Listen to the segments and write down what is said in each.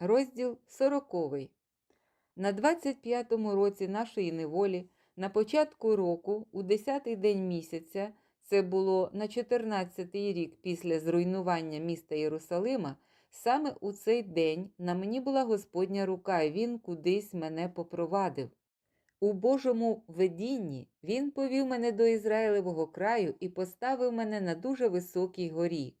Розділ 40. На 25-му році нашої неволі, на початку року, у 10-й день місяця, це було на 14-й рік після зруйнування міста Єрусалима, саме у цей день на мені була Господня рука, і він кудись мене попровадив. У Божому видінні він повів мене до Ізраїлевого краю і поставив мене на дуже високій горі.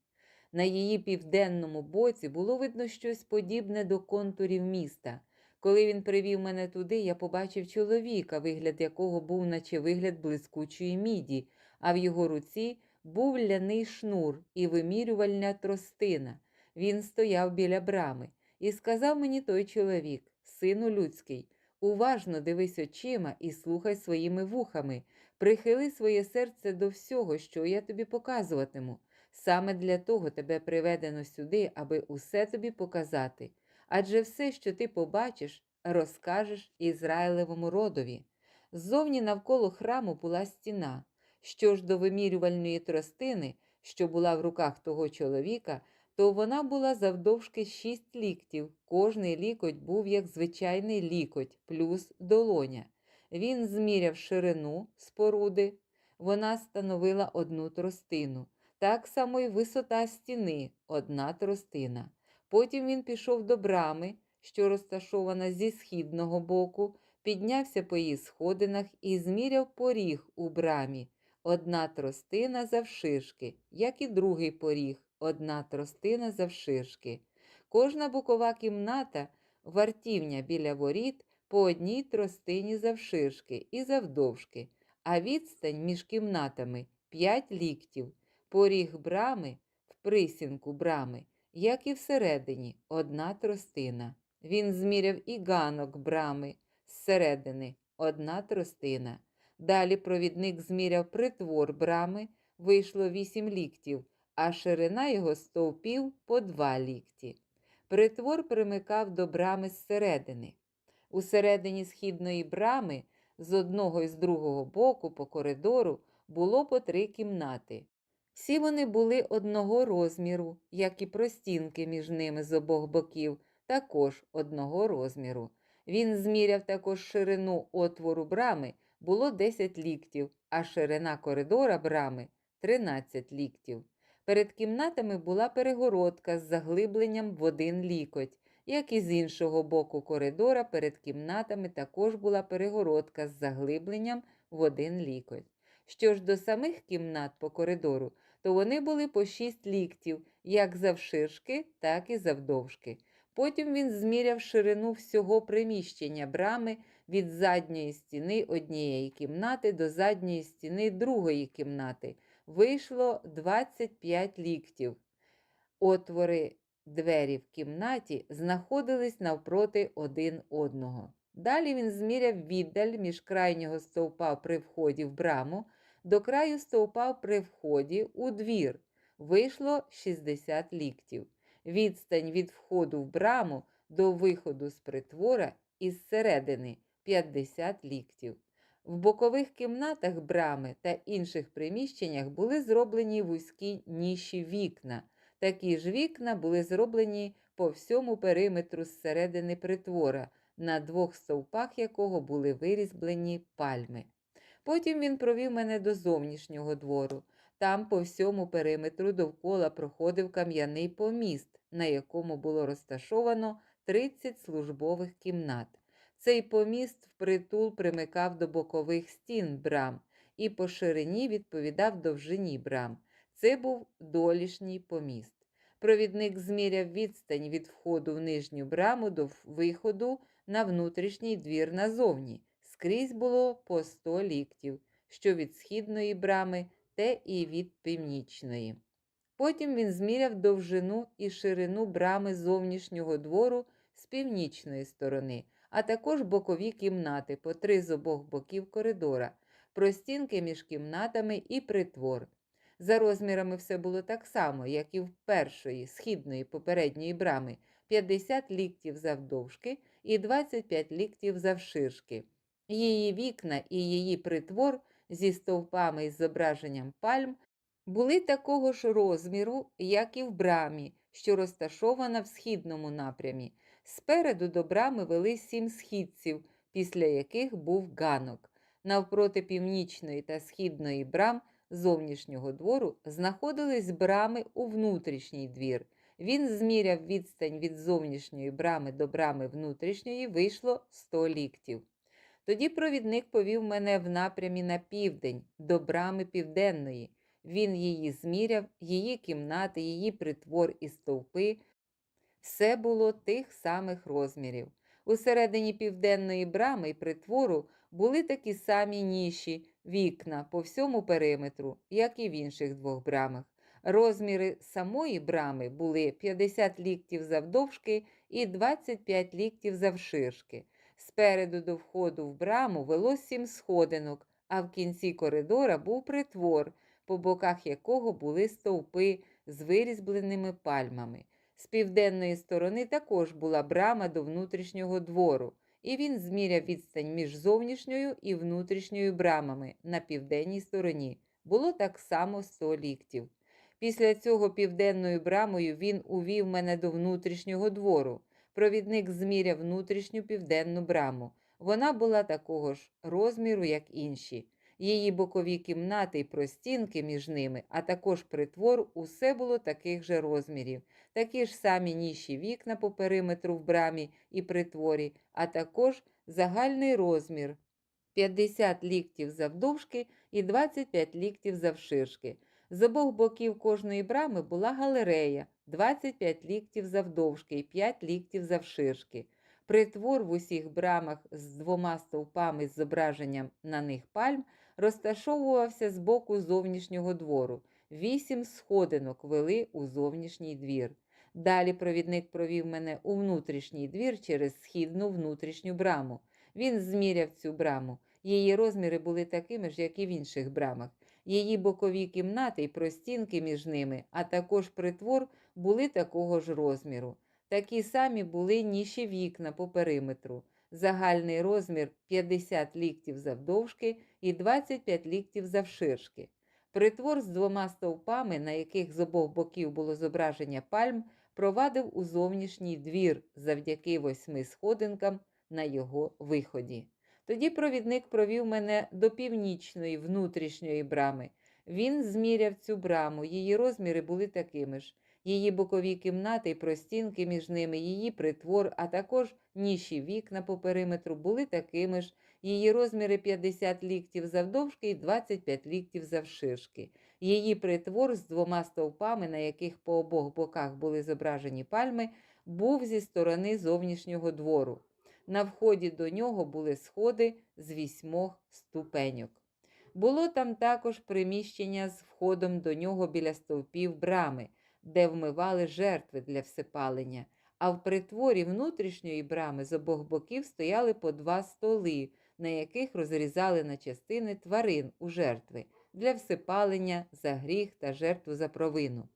На її південному боці було видно щось подібне до контурів міста. Коли він привів мене туди, я побачив чоловіка, вигляд якого був, наче вигляд блискучої міді, а в його руці був ляний шнур і вимірювальна тростина. Він стояв біля брами, і сказав мені той чоловік, сину людський, уважно дивись очима і слухай своїми вухами, прихили своє серце до всього, що я тобі показуватиму. Саме для того тебе приведено сюди, аби усе тобі показати. Адже все, що ти побачиш, розкажеш Ізраїлевому родові. Ззовні навколо храму була стіна. Що ж до вимірювальної тростини, що була в руках того чоловіка, то вона була завдовжки шість ліктів. Кожний лікоть був як звичайний лікоть, плюс долоня. Він зміряв ширину споруди, вона становила одну тростину. Так само й висота стіни одна тростина. Потім він пішов до брами, що розташована зі східного боку, піднявся по її сходинах і зміряв поріг у брамі. Одна тростина завширшки, як і другий поріг, одна тростина завширшки. Кожна бокова кімната, вартівня біля воріт, по одній тростині завширшки і завдовжки, а відстань між кімнатами 5 ліктів. Поріг брами в присінку брами, як і всередині, одна тростина. Він зміряв і ганок брами зсередини одна тростина. Далі провідник зміряв притвор брами, вийшло вісім ліктів, а ширина його стовпів по два лікті. Притвор примикав до брами зсередини. У середині східної брами з одного і з другого боку по коридору було по три кімнати. Всі вони були одного розміру, як і простінки між ними з обох боків, також одного розміру. Він зміряв також ширину отвору брами було 10 ліктів, а ширина коридора брами 13 ліктів. Перед кімнатами була перегородка з заглибленням в один лікоть, як і з іншого боку коридора перед кімнатами також була перегородка з заглибленням в один лікоть. Що ж до самих кімнат по коридору, то вони були по шість ліктів, як завширшки, так і завдовжки. Потім він зміряв ширину всього приміщення брами від задньої стіни однієї кімнати до задньої стіни другої кімнати. Вийшло 25 ліктів. Отвори двері в кімнаті знаходились навпроти один одного. Далі він зміряв віддаль між крайнього стовпа при вході в браму до краю стовпа при вході у двір. Вийшло 60 ліктів. Відстань від входу в браму до виходу з притвора із середини 50 ліктів. В бокових кімнатах брами та інших приміщеннях були зроблені вузькі ніші вікна. Такі ж вікна були зроблені по всьому периметру зсередини притвора, на двох стовпах якого були вирізблені пальми. Потім він провів мене до зовнішнього двору. Там по всьому периметру довкола проходив кам'яний поміст, на якому було розташовано 30 службових кімнат. Цей поміст впритул примикав до бокових стін брам і по ширині відповідав довжині брам. Це був долішній поміст. Провідник зміряв відстань від входу в нижню браму до виходу на внутрішній двір назовні. Скрізь було по 100 ліктів, що від східної брами, те і від північної. Потім він зміряв довжину і ширину брами зовнішнього двору з північної сторони, а також бокові кімнати по три з обох боків коридора, простінки між кімнатами і притвор. За розмірами все було так само, як і в першої східної попередньої брами 50 ліктів завдовжки і 25 ліктів завширшки. Її вікна і її притвор зі стовпами із зображенням пальм були такого ж розміру, як і в брамі, що розташована в східному напрямі. Спереду до брами вели сім східців, після яких був ганок. Навпроти північної та східної брам зовнішнього двору знаходились брами у внутрішній двір. Він зміряв відстань від зовнішньої брами до брами внутрішньої, вийшло 100 ліктів. Тоді провідник повів мене в напрямі на південь, до брами південної. Він її зміряв, її кімнати, її притвор і стовпи. Все було тих самих розмірів. Усередині південної брами і притвору були такі самі ніші, вікна по всьому периметру, як і в інших двох брамах. Розміри самої брами були 50 ліктів завдовжки і 25 ліктів завширшки. Спереду до входу в браму вело сім сходинок, а в кінці коридора був притвор, по боках якого були стовпи з вирізбленими пальмами. З південної сторони також була брама до внутрішнього двору, і він зміряв відстань між зовнішньою і внутрішньою брамами на південній стороні. Було так само 100 ліктів. Після цього південною брамою він увів мене до внутрішнього двору. Провідник зміряв внутрішню південну браму. Вона була такого ж розміру, як інші. Її бокові кімнати й простінки між ними, а також притвор, усе було таких же розмірів, такі ж самі ніші вікна по периметру в брамі і притворі, а також загальний розмір 50 ліктів завдовжки і 25 ліктів завширшки. З обох боків кожної брами була галерея 25 ліктів завдовжки і 5 ліктів завширшки. Притвор в усіх брамах з двома стовпами з зображенням на них пальм розташовувався з боку зовнішнього двору. Вісім сходинок вели у зовнішній двір. Далі провідник провів мене у внутрішній двір через східну внутрішню браму. Він зміряв цю браму. Її розміри були такими ж, як і в інших брамах. Її бокові кімнати й простінки між ними, а також притвор були такого ж розміру. Такі самі були ніші вікна по периметру. Загальний розмір 50 ліктів завдовжки і 25 ліктів завширшки. Притвор з двома стовпами, на яких з обох боків було зображення пальм, провадив у зовнішній двір завдяки восьми сходинкам на його виході. Тоді провідник провів мене до північної внутрішньої брами. Він зміряв цю браму, її розміри були такими ж. Її бокові кімнати й простінки між ними, її притвор, а також ніші вікна по периметру були такими ж. Її розміри 50 ліктів завдовжки і 25 ліктів завширшки. Її притвор з двома стовпами, на яких по обох боках були зображені пальми, був зі сторони зовнішнього двору. На вході до нього були сходи з вісьмох ступеньок. Було там також приміщення з входом до нього біля стовпів брами, де вмивали жертви для всепалення, а в притворі внутрішньої брами з обох боків стояли по два столи, на яких розрізали на частини тварин у жертви для всепалення за гріх та жертву за провину.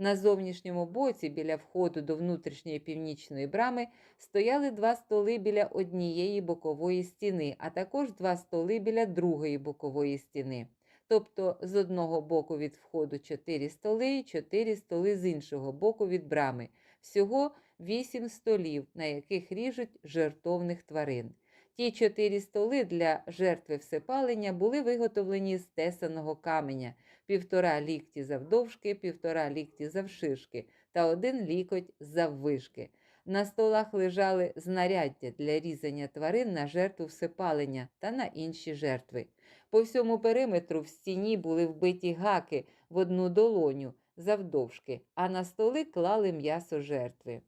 На зовнішньому боці, біля входу до внутрішньої північної брами, стояли два столи біля однієї бокової стіни, а також два столи біля другої бокової стіни. Тобто з одного боку від входу чотири столи і чотири столи з іншого боку від брами. Всього вісім столів, на яких ріжуть жертовних тварин. Ті чотири столи для жертви всепалення були виготовлені з тесаного каменя, півтора лікті завдовжки, півтора лікті завширшки та один лікоть заввишки. На столах лежали знаряддя для різання тварин на жертву всепалення та на інші жертви. По всьому периметру в стіні були вбиті гаки в одну долоню завдовжки, а на столи клали м'ясо жертви.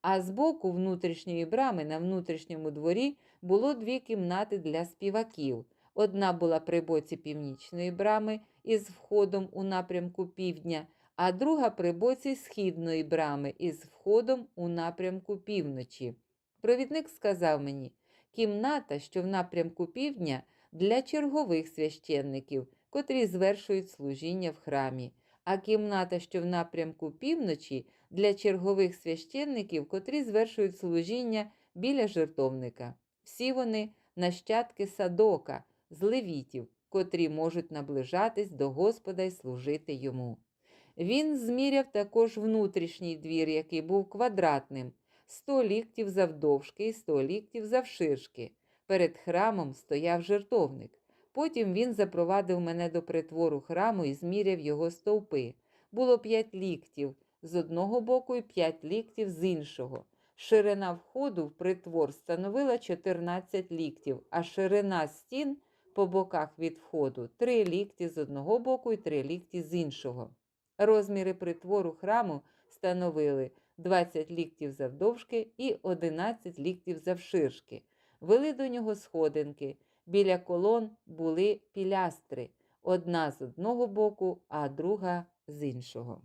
А збоку внутрішньої брами на внутрішньому дворі було дві кімнати для співаків. Одна була при боці північної брами із входом у напрямку півдня, а друга при боці східної брами із входом у напрямку півночі. Провідник сказав мені: кімната, що в напрямку півдня, для чергових священників, котрі звершують служіння в храмі, а кімната, що в напрямку півночі, для чергових священників, котрі звершують служіння біля жертовника. Всі вони нащадки садока, з левітів, котрі можуть наближатись до Господа й служити йому. Він зміряв також внутрішній двір, який був квадратним, 100 ліктів завдовжки і 100 ліктів завширшки. Перед храмом стояв жертовник. Потім він запровадив мене до притвору храму і зміряв його стовпи. Було п'ять ліктів з одного боку і п'ять ліктів з іншого. Ширина входу в притвор становила 14 ліктів, а ширина стін по боках від входу 3 лікті з одного боку і 3 лікті з іншого. Розміри притвору храму становили 20 ліктів завдовжки і 11 ліктів завширшки. Вели до нього сходинки. Біля колон були пілястри, одна з одного боку, а друга з іншого.